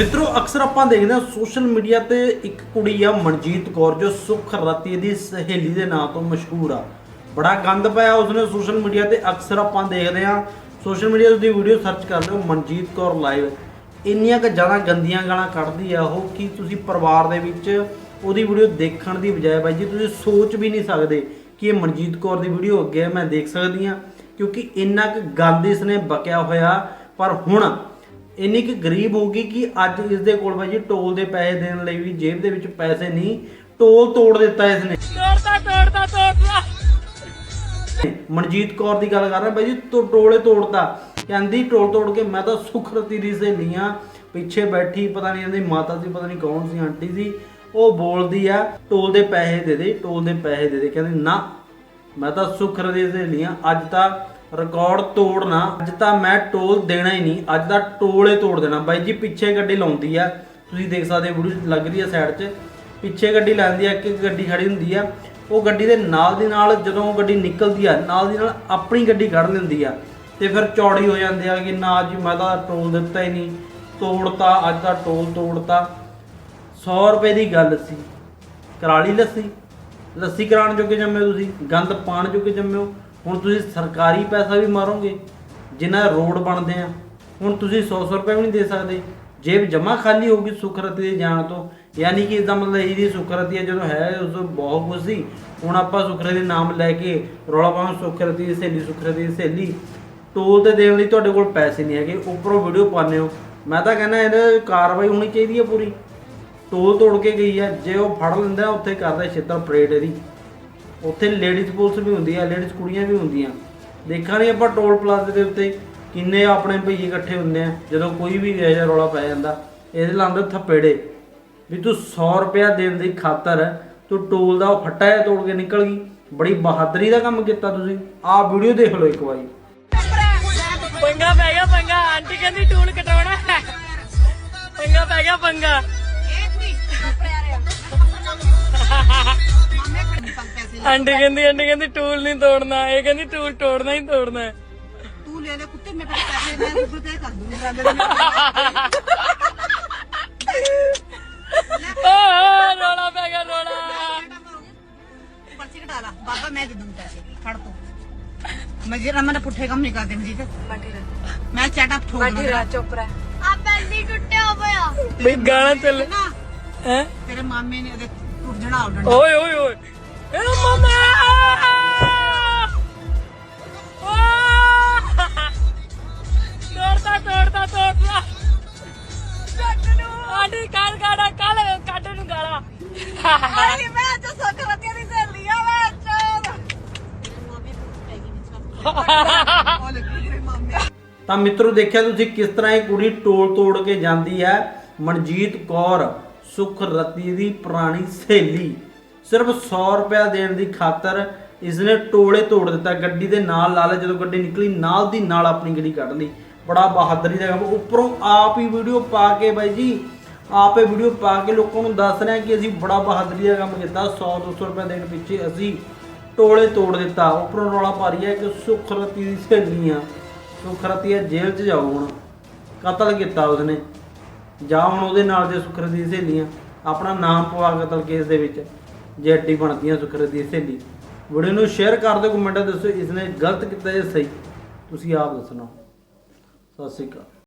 ਮਿੱਤਰੋ, ਅਕਸਰ ਆਪਾਂ ਦੇਖਦੇ ਹਾਂ ਸੋਸ਼ਲ ਮੀਡੀਆ ਤੇ ਇੱਕ ਕੁੜੀ ਆ, ਮਨਜੀਤ ਕੌਰ, ਜੋ ਸੁਖ ਰਤੀ ਦੀ ਸਹੇਲੀ ਦੇ ਨਾਂ ਤੋਂ ਮਸ਼ਹੂਰ ਆ। ਬੜਾ ਗੰਦ ਪਾਇਆ ਉਸਨੇ ਸੋਸ਼ਲ ਮੀਡੀਆ ਤੇ, ਅਕਸਰ ਆਪਾਂ ਦੇਖਦੇ ਹਾਂ। ਸੋਸ਼ਲ ਮੀਡੀਆ ਦੀ ਵੀਡੀਓ ਸਰਚ ਕਰ ਲਿਓ, ਮਨਜੀਤ ਕੌਰ ਲਾਈਵ ਇੰਨੀਆਂ ਕੁ ਜ਼ਿਆਦਾ ਗੰਦੀਆਂ ਗਾਲਾਂ ਕੱਢਦੀ ਆ ਉਹ, ਕਿ ਤੁਸੀਂ ਪਰਿਵਾਰ ਦੇ ਵਿੱਚ ਉਹਦੀ ਵੀਡੀਓ ਦੇਖਣ ਦੀ ਬਜਾਏ ਬਾਈ ਜੀ, ਤੁਸੀਂ ਸੋਚ ਵੀ ਨਹੀਂ ਸਕਦੇ ਕਿ ਇਹ ਮਨਜੀਤ ਕੌਰ ਦੀ ਵੀਡੀਓ ਅੱਗੇ ਮੈਂ ਦੇਖ ਸਕਦੀ ਆ ਕਿਉਂਕਿ ਇੰਨਾ ਕੁ ਗੰਦ ਇਸਨੇ ਬਕਿਆ ਹੋਇਆ। ਪਰ ਹੁਣ ਇੰਨੀ ਕਿ ਗਰੀਬ ਹੋ ਗਈ ਕਿ ਅੱਜ ਇਸ ਦੇ ਕੋਲ ਬਾਈ ਜੀ ਟੋਲ ਦੇ ਪੈਸੇ ਦੇਣ ਲਈ ਵੀ ਜੇਬ ਦੇ ਵਿੱਚ ਪੈਸੇ ਨਹੀਂ ਟੋਲ ਤੋੜ ਦਿੱਤਾ ਇਸਨੇ। ਤੋੜਦਾ ਤੋੜਦਾ ਤੋੜਦਾ ਮਨਜੀਤ ਕੌਰ ਦੀ ਗੱਲ ਕਰ ਰਿਹਾ ਬਾਈ ਜੀ ਤੋ ਟੋਲੇ ਤੋੜਤਾ। ਕਹਿੰਦੀ ਟੋਲ ਤੋੜ ਕੇ ਮੈਂ ਤਾਂ ਸੁਖਰਤੀ ਦੀ ਸਹੇਲੀ ਆ ਪਿੱਛੇ ਬੈਠੀ ਪਤਾ ਨਹੀਂ ਇਹਦੀ ਮਾਤਾ ਸੀ ਪਤਾ ਨਹੀਂ ਕੌਣ ਸੀ ਆਂਟੀ ਸੀ। ਉਹ ਬੋਲਦੀ ਆ ਟੋਲ ਦੇ ਪੈਸੇ ਦੇ ਦੇ ਟੋਲ ਦੇ ਪੈਸੇ ਦੇ ਦੇ। ਕਹਿੰਦੀ ਨਾ ਮੈਂ ਤਾਂ ਸੁਖਰ ਦੀ ਸਹੇਲੀ ਆ ਅੱਜ ਤਾਂ ਰਿਕਾਰਡ ਤੋੜਨਾ। ਅੱਜ ਤਾਂ ਮੈਂ ਟੋਲ ਦੇਣਾ ਹੀ ਨਹੀਂ। ਅੱਜ ਤਾਂ ਟੋਲੇ ਤੋੜ ਦੇਣਾ। ਬਾਈ ਜੀ, ਪਿੱਛੇ ਗੱਡੀ ਲਾਉਂਦੀ ਆ। ਤੁਸੀਂ ਦੇਖ ਸਕਦੇ ਹੋ ਵੀਡੀਓ ਲੱਗ ਰਹੀ ਆ ਸਾਈਡ 'ਚ। ਪਿੱਛੇ ਗੱਡੀ ਲਾਉਂਦੀ ਆ, ਇੱਕ ਇੱਕ ਗੱਡੀ ਖੜੀ ਹੁੰਦੀ ਆ। ਉਹ ਗੱਡੀ ਦੇ ਨਾਲ ਦੀ ਨਾਲ ਜਦੋਂ ਉਹ ਗੱਡੀ ਨਿਕਲਦੀ ਆ, ਨਾਲ ਦੀ ਨਾਲ ਆਪਣੀ ਗੱਡੀ ਕੱਢ ਲੈਂਦੀ ਆ। ਤੇ ਫਿਰ ਚੌੜੀ ਹੋ ਜਾਂਦੀ ਆ ਕਿ ਨਾ ਜੀ, ਮੈਂ ਤਾਂ ਟੋਲ ਦਿੱਤਾ ਹੀ ਨਹੀਂ। ਤੋੜਤਾ, ਅੱਜ ਦਾ ਟੋਲ ਤੋੜਤਾ। 100 ਰੁਪਏ ਦੀ ਗੱਲ ਸੀ। ਕਰਾਲੀ ਲੱਸੀ। ਲੱਸੀ ਕਰਾਉਣ ਜੋਗੇ ਜੰਮੇ ਤੁਸੀਂ? ਗੰਦ ਪਾਣ ਜੋਗੇ ਜੰਮੇ ਹੋ? ਹੁਣ ਤੁਸੀਂ ਸਰਕਾਰੀ ਪੈਸਾ ਵੀ ਮਾਰੋਗੇ ਜਿਨ੍ਹਾਂ ਰੋਡ ਬਣਦੇ ਆ, ਹੁਣ ਤੁਸੀਂ 100 100 ਰੁਪਏ ਵੀ ਨਹੀਂ ਦੇ ਸਕਦੇ। ਜੇਬ ਜਮਾ ਖਾਲੀ ਹੋਊਗੀ ਸੁਖਰਤੀ ਦੇ ਜਾਣ ਤੋਂ। ਯਾਨੀ ਕਿ ਇਸਦਾ ਮਤਲਬ ਇਹਦੀ ਸੁਖਰਤੀ ਹੈ ਜਦੋਂ ਹੈ, ਉਸ ਤੋਂ ਬਹੁਤ ਕੁਝ ਸੀ। ਹੁਣ ਆਪਾਂ ਸੁਖਰਤੀ ਦੇ ਨਾਮ ਲੈ ਕੇ ਰੌਲਾ ਪਾਉਂ ਸੁਖਰਤੀ ਦੀ ਸਹੇਲੀ, ਸੁਖਰਤੀ ਦੀ ਸਹੇਲੀ। ਟੋਲ ਤੇ ਦੇਣ ਲਈ ਤੁਹਾਡੇ ਕੋਲ ਪੈਸੇ ਨਹੀਂ ਹੈਗੇ, ਉੱਪਰੋਂ ਵੀਡੀਓ ਪਾਉਂਦੇ ਹੋ। ਮੈਂ ਤਾਂ ਕਹਿੰਦਾ ਇਹਦੇ ਕਾਰਵਾਈ ਹੋਣੀ ਚਾਹੀਦੀ ਹੈ ਪੂਰੀ। ਟੋਲ ਤੋੜ ਕੇ ਗਈ ਹੈ, ਜੇ ਉਹ ਫੜ ਲੈਂਦਾ, ਉੱਥੇ ਕਰਦਾ ਛੇਤਰ ਪਰੇਡ ਇਹਦੀ। ਉੱਥੇ ਲੇਡੀਜ਼ ਪੁਲਿਸ ਵੀ ਹੁੰਦੀ ਆ ਲੇਡੀਜ਼ ਕੁੜੀਆਂ ਵੀ ਹੁੰਦੀਆਂ। ਦੇਖਾਂ ਆਪਾਂ ਟੋਲ ਪਲਾਜ਼ੇ ਦੇ ਉੱਤੇ ਕਿੰਨੇ ਆਪਣੇ ਭਈਏ ਇਕੱਠੇ ਹੁੰਦੇ ਆ, ਜਦੋਂ ਕੋਈ ਵੀ ਇਹੋ ਜਿਹਾ ਰੌਲਾ ਪੈ ਜਾਂਦਾ, ਇਹਦੇ ਲਾਉਂਦੇ ਥੱਪੇੜੇ। ਵੀ ਤੂੰ 100 ਰੁਪਇਆ ਦੇਣ ਦੀ ਖਾਤਰ ਤੂੰ ਟੋਲ ਦਾ ਉਹ ਫੱਟਾ ਜਿਹਾ ਤੋੜ ਕੇ ਨਿਕਲ ਗਈ। ਬੜੀ ਬਹਾਦਰੀ ਦਾ ਕੰਮ ਕੀਤਾ ਤੁਸੀਂ। ਆਹ ਵੀਡੀਓ ਦੇਖ ਲਓ ਇੱਕ ਵਾਰੀ। ਪੰਗਾ ਪੈ ਗਿਆ ਪੰਗਾ। ਆਂਟੀ ਕਹਿੰਦੀ ਟੂਲ ਕਟਾਉਣਾ ਪੰਗਾ ਪੈ ਗਿਆ ਪੰਗਾ। ਆਂਟੀ ਕਹਿੰਦੀ ਆਂਟੀ ਕਹਿੰਦੀ ਟੂਲ ਨਹੀਂ ਤੋੜਨਾ ਇਹ ਕਹਿੰਦੀ ਟੂਲ ਤੋੜਨਾ ਹੀ ਤੋੜਨਾ ਹੈ। ਤੂੰ ਲੈ ਲੈ ਕੁੱਤੇ ਕੋਲ ਪੈਸੇ ਮੈਂ ਗੂਗਲ ਪੇ ਕਰ ਦੂੰਗੀ ਜਾਂਦੇ ਓ ਰੋਲਾ ਪੈ ਗਿਆ ਰੋਲਾ। ਪਰਚੀ ਕਟਾ ਲਾ। ਬਾਬਾ ਮੈਂ ਦੇ ਦੂੰ ਪੈਸੇ ਫੜ ਤੂੰ। ਮੈਂ ਜਿਹੜਾ ਮੈਂ ਪੁੱਠੇ ਕੰਮ ਨਹੀਂ ਕਰਦੇ ਤੇ। ਮੈਂ ਚੈਟ ਅਪ ਠੋਕ ਨਾ ਆ ਪੈਲੀ ਟੁੱਟਿਆ ਹੋਇਆ। ਬਈ ਗਾਣਾ ਚੱਲ ਹੈ? ਤੇਰੇ ਮਾਮੇ ਨੇ ਉਹਦੇ ਟੁੱਟ ਜਣਾ ਉਡਣ ਓਏ ਓਏ ਤਾਂ ਸਕਰਤੀਆਂ ਮਿੱਤਰੋ ਦੇਖਿਆ ਤੁਸੀਂ ਕਿਸ ਤਰ੍ਹਾਂ ਇਹ ਕੁੜੀ ਟੋਲ ਤੋੜ ਕੇ ਜਾਂਦੀ ਹੈ? ਮਨਜੀਤ ਕੌਰ ਸੁਖ ਰਤੀ ਦੀ ਪੁਰਾਣੀ ਸਹੇਲੀ। ਸਿਰਫ 100 ਰੁਪਇਆ ਦੇਣ ਦੀ ਖਾਤਰ ਇਸਨੇ ਟੋਲੇ ਤੋੜ ਦਿੱਤਾ। ਗੱਡੀ ਦੇ ਨਾਲ ਲਾ ਲਿਆ ਜਦੋਂ ਗੱਡੀ ਨਿਕਲੀ, ਨਾਲ ਦੀ ਨਾਲ ਆਪਣੀ ਗੱਡੀ ਕੱਢ ਲਈ। ਬੜਾ ਬਹਾਦਰੀ ਦਾ ਕੰਮ। ਉੱਪਰੋਂ ਆਪ ਹੀ ਵੀਡੀਓ ਪਾ ਕੇ ਬਾਈ ਜੀ, ਆਪੇ ਵੀਡੀਓ ਪਾ ਕੇ ਲੋਕਾਂ ਨੂੰ ਦੱਸ ਰਿਹਾ ਕਿ ਅਸੀਂ ਬੜਾ ਬਹਾਦਰੀ ਦਾ ਕੰਮ ਕੀਤਾ। 100 200 ਰੁਪਏ ਦੇਣ ਪਿੱਛੇ ਅਸੀਂ ਟੋਲੇ ਤੋੜ ਦਿੱਤਾ। ਉੱਪਰੋਂ ਰੌਲਾ ਪਾ ਰਹੀ ਹੈ ਕਿ ਸੁਖਰਤੀ ਦੀ ਸਹੇਲੀ ਆ। ਸੁਖਰਤੀ ਆ ਜੇਲ੍ਹ 'ਚ ਜਾਓ ਹੁਣ। ਕਤਲ ਕੀਤਾ ਉਸਨੇ। ਜਾ ਹੁਣ ਉਹਦੇ ਨਾਲ ਦੇ ਸੁਖਰਤੀ ਦੀ ਸਹੇਲੀਆਂ ਆਪਣਾ ਨਾਮ ਪਵਾ ਕਤਲ ਕੇਸ ਦੇ ਵਿੱਚ। ਜੇ ਅੱਡੀ ਬਣਦੀਆਂ ਸੁਖਰ ਦੀ ਸਹੇਲੀ। ਵੀਡੀਓ ਨੂੰ ਸ਼ੇਅਰ ਕਰ ਦਿਓ ਕਮੈਂਟ ਦੱਸੋ ਇਸਨੇ ਗਲਤ ਕੀਤਾ ਜਾਂ ਸਹੀ। ਤੁਸੀਂ ਆਪ ਦੱਸਣਾ। ਸਤਿ ਸ਼੍ਰੀ ਅਕਾਲ।